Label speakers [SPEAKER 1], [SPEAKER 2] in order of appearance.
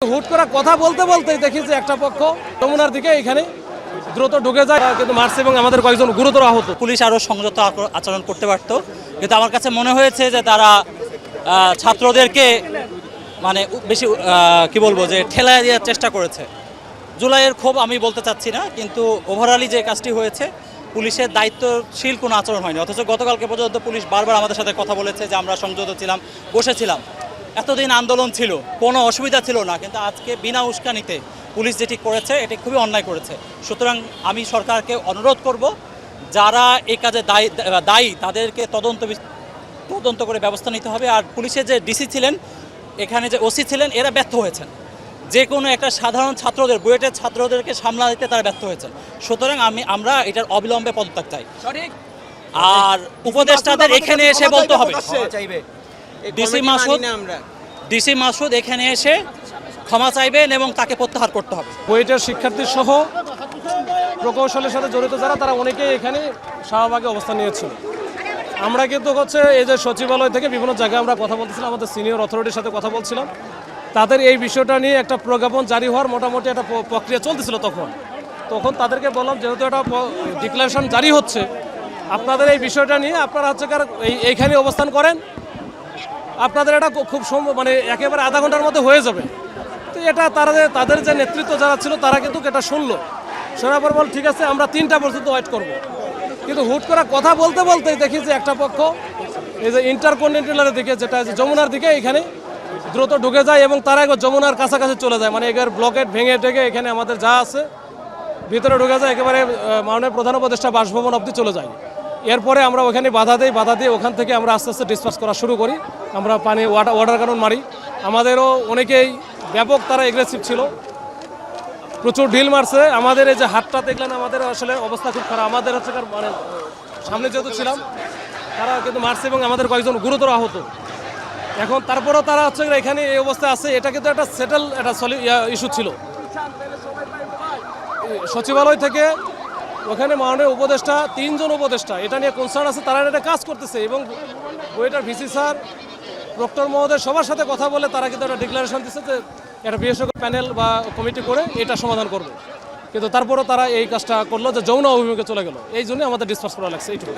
[SPEAKER 1] হুট করে কথা বলতে বলতে দেখি যে একটা পক্ষ যমুনার দিকে এখানে দ্রুত ঢুকে যায়। কিন্তু মারছে এবং আমাদের কয়েকজন গুরুতর আহত।
[SPEAKER 2] পুলিশ আরও সংযত আচরণ করতে পারত। কিন্তু আমার কাছে মনে হয়েছে যে তারা ছাত্রদেরকে মানে বেশি কি বলব, যে ঠেলায় দেওয়ার চেষ্টা করেছে। জুলাইয়ের ক্ষোভ আমি বলতে চাচ্ছি না, কিন্তু ওভারঅলই যে কাজটি হয়েছে, পুলিশের দায়িত্বশীল কোনো আচরণ হয়নি। অথচ গতকালকে পর্যন্ত পুলিশ বারবার আমাদের সাথে কথা বলেছে যে আমরা সংযত ছিলাম বসেছিলাম এতদিন আন্দোলন ছিল কোনো অসুবিধা ছিল না কিন্তু আজকে বিনা উস্কানিতে পুলিশ যেটি করেছে এটি খুবই অন্যায় করেছে। সুতরাং আমি সরকারকে অনুরোধ করব যারা এই কাজে দায়ী দায়ী তাদেরকে তদন্ত তদন্ত করে ব্যবস্থা নিতে হবে। আর পুলিশের যে ডিসি ছিলেন এখানে যে ওসি ছিলেন এরা ব্যর্থ হয়েছেন। যে কোনো একটা সাধারণ ছাত্রদের বুয়েটের ছাত্রদেরকে সামলা দিতে তারা ব্যর্থ হয়েছেন। সুতরাং আমি আমরা এটার অবিলম্বে পদত্যাগ চাই। আর উপদেষ্টাদের এখানে এসে বলতে হবে। ডিসি মাসুদ ডিসি মাসুদ এখানে এসে ক্ষমা চাইবেন এবং তাকে প্রত্যাহার করতে হবে।
[SPEAKER 1] বুয়েটের শিক্ষার্থী সহ প্রকৌশলের সাথে জড়িত যারা তারা অনেকেই এখানে শাহবাগে অবস্থান নিয়েছিল। আমরা কিন্তু হচ্ছে এই যে সচিবালয় থেকে বিভিন্ন জায়গায় আমরা কথা বলতেছিলাম আমাদের সিনিয়র অথরিটির সাথে কথা বলছিলাম। তাদের এই বিষয়টা নিয়ে একটা প্রজ্ঞাপন জারি হওয়ার মোটামুটি একটা প্রক্রিয়া চলতেছিল তখন। তখন তাদেরকে বললাম যেহেতু একটা ডিক্লারেশন জারি হচ্ছে আপনাদের এই বিষয়টা নিয়ে আপনারা হচ্ছে কার এই এইখানে অবস্থান করেন। আপনাদের এটা খুব মানে একেবারে আধা ঘণ্টার মধ্যে হয়ে যাবে। তো এটা তারা তাদের যে নেতৃত্ব যারা ছিল, তারা কিন্তু এটা শুনলো। শোনার পর বল, ঠিক আছে, আমরা তিনটা পর্যন্ত ওয়েট করব। কিন্তু হুট করে কথা বলতে বলতে দেখি যে একটা পক্ষ, এই যে ইন্টারকন্টিনেন্টালের দিকে, যেটা যমুনার দিকে, এখানে দ্রুত ঢুকে যায় এবং তারা একবার যমুনার কাছাকাছি চলে যায়। মানে এবার ব্লকেট ভেঙে টেকে এখানে আমাদের যা আছে, ভিতরে ঢুকে যায়, একেবারে মাননীয় প্রধান উপদেষ্টা বাসভবন অবধি চলে যায়। এরপরে আমরা ওখানে বাধা দিই, বাধা দিয়ে ওখান থেকে আমরা আস্তে আস্তে ডিসপাস করা শুরু করি। আমরা পানি ওয়াটার ওয়াটার কারণ মারি। আমাদেরও অনেকেই ব্যাপক তারা এগ্রেসিভ ছিল। প্রচুর ঢিল মারছে। আমাদের এই যে হাতটা দেখলেন, আমাদের আসলে অবস্থা খুব খারাপ। আমাদের হচ্ছে মানে সামনে যেহেতু ছিলাম, তারা কিন্তু মারছে এবং আমাদের কয়েকজন গুরুতর আহত। এখন তারপরেও তারা হচ্ছে এখানে এই অবস্থা আছে। এটা কিন্তু একটা সেটেল একটা ইস্যু ছিল। সচিবালয় থেকে ওখানে মাননীয় উপদেষ্টা, তিনজন উপদেষ্টা। এটা নিয়ে কনসার্ন আছে, তারা এটা কাজ করতেছে এবং ওয়েটার ভিসি স্যার, প্রক্টর মহোদয় সবার সাথে কথা বলে তারা কিন্তু একটা ডিক্লারেশন দিচ্ছে যে একটা বিশেষজ্ঞ প্যানেল বা কমিটি করে এটা সমাধান করবে। কিন্তু তারপরও তারা এই কাজটা করল যে যৌন অভিমুখে চলে গেল। এই জন্য আমাদের ডিসপাস করা লাগছে, এইটুকু।